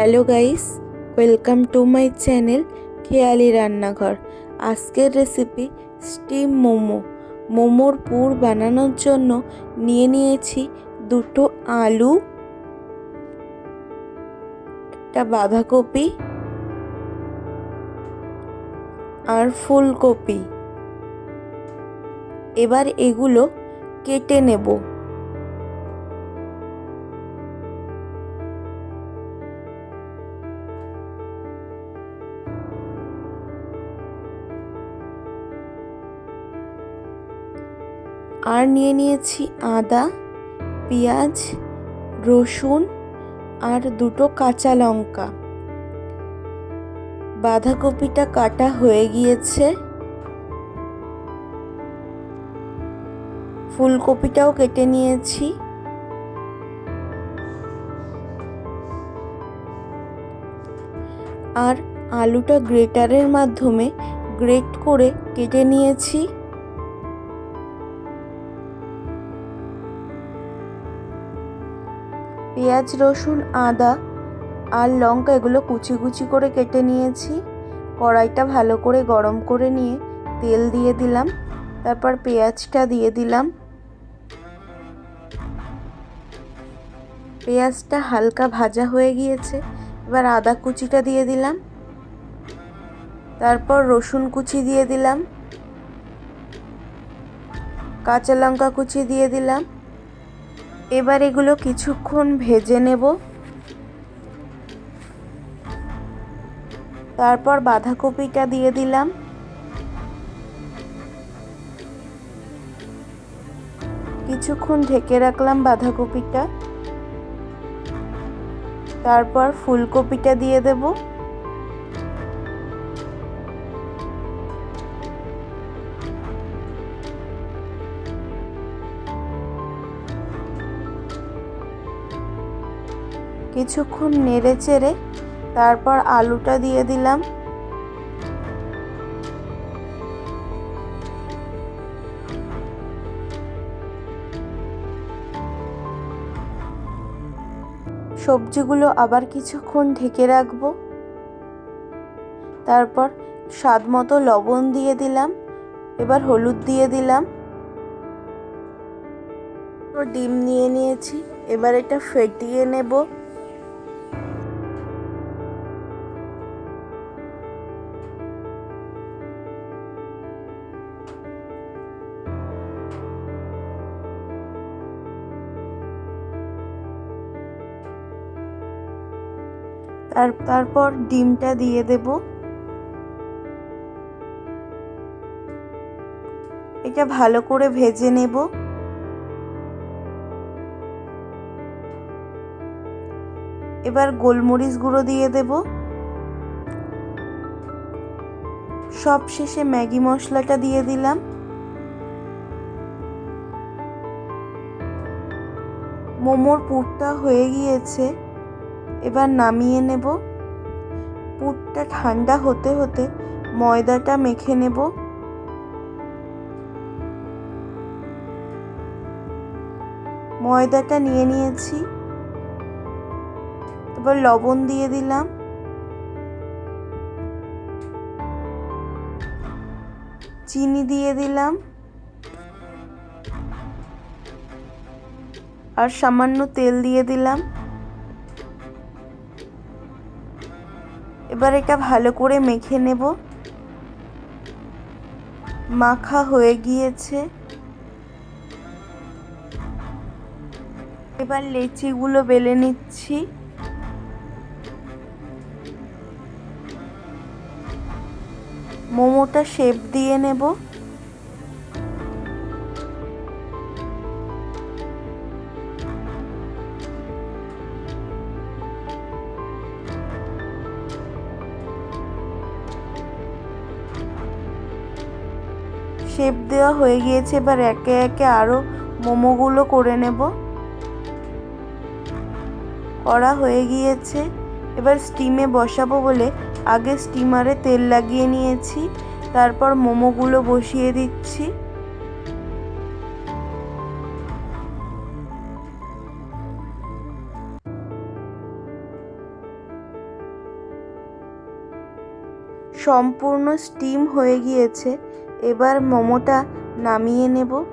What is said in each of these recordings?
Hello guys, welcome to my channel খেয়ালি রান্নাঘর। আজকের রেসিপি স্টিম মোমো। মোমোর পুর বানানোর জন্য নিয়ে নিয়েছি দুটো আলু, একটা বাঁধাকপি আর ফুলকপি। এবার এগুলো কেটে নেব। আর নিয়ে নিয়েছি আদা, পেঁয়াজ, রসুন আর দুটো কাঁচা লঙ্কা। বাঁধাকপিটা কাটা হয়ে গিয়েছে। ফুলকপিটাও কেটে নিয়েছি। আর আলুটা গ্রেটারের মাধ্যমে গ্রেট করে কেটে নিয়েছি। পেঁয়াজ, রসুন, আদা আর লঙ্কা এগুলো কুচি কুচি করে কেটে নিয়েছি। কড়াইটা ভালো করে গরম করে নিয়ে তেল দিয়ে দিলাম। তারপর পেঁয়াজটা দিয়ে দিলাম। পেঁয়াজটা হালকা ভাজা হয়ে গিয়েছে। এবার আদা কুচিটা দিয়ে দিলাম। তারপর রসুন কুচি দিয়ে দিলাম। কাঁচা লঙ্কা কুচি দিয়ে দিলাম। এবার এগুলো কিছুক্ষণ ভেজে নেব। তারপর বাঁধাকপিটা দিয়ে দিলাম। কিছুক্ষণ ঢেকে রাখলাম বাঁধাকপিটা। তারপর ফুলকপিটা দিয়ে দেবো। কিছুক্ষণ নেড়ে চেড়ে তারপর আলুটা দিয়ে দিলাম। সবজিগুলো আবার কিছুক্ষণ ঢেকে রাখব। তারপর স্বাদ মতো লবণ দিয়ে দিলাম, এবার হলুদ দিয়ে দিলাম। ডিম নিয়ে নিয়েছি, এবার এটা ফেটিয়ে নেব। তার, তারপর ডিমটা দিয়ে দেব। এটা ভালো করে ভেজে নেব। এবার গোলমরিচ গুঁড়ো দিয়ে দেব। সব শেষে ম্যাগি মশলাটা দিয়ে দিলাম। মোমোর পুরটা হয়ে গিয়েছে। এবার নামিয়ে নেব। পুরটা ঠান্ডা হতে হতে ময়দাটা মেখে নেব। ময়দাটা নিয়ে নিয়েছি। তারপর লবণ দিয়ে দিলাম। চিনি দিয়ে দিলাম। আর সামান্য তেল দিয়ে দিলাম। এবার এটা ভালো করে মেখে নেব। মাখা হয়ে গিয়েছে। এবার লেচিগুলো বেলে নিচ্ছি। মোমোটা শেপ দিয়ে নেব। শেপ দেওয়া হয়ে গিয়েছে, এবার একে একে আরও মোমোগুলো করে নেব। করা হয়ে গিয়েছে। এবার স্টিমে বসাবো বলে আগে স্টিমারে তেল লাগিয়ে নিয়েছি, তারপর মোমোগুলো বসিয়ে দিচ্ছি। সম্পূর্ণ স্টিম হয়ে গিয়েছে। এবার মোমোটা নামিয়ে নেব।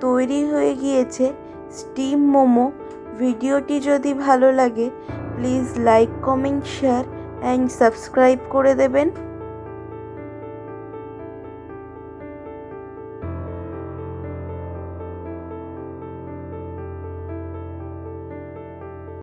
তৈরি হয়ে গিয়েছে স্টিম মোমো। ভিডিওটি যদি ভালো লাগে, please like, comment, share, and subscribe করে দেবেন।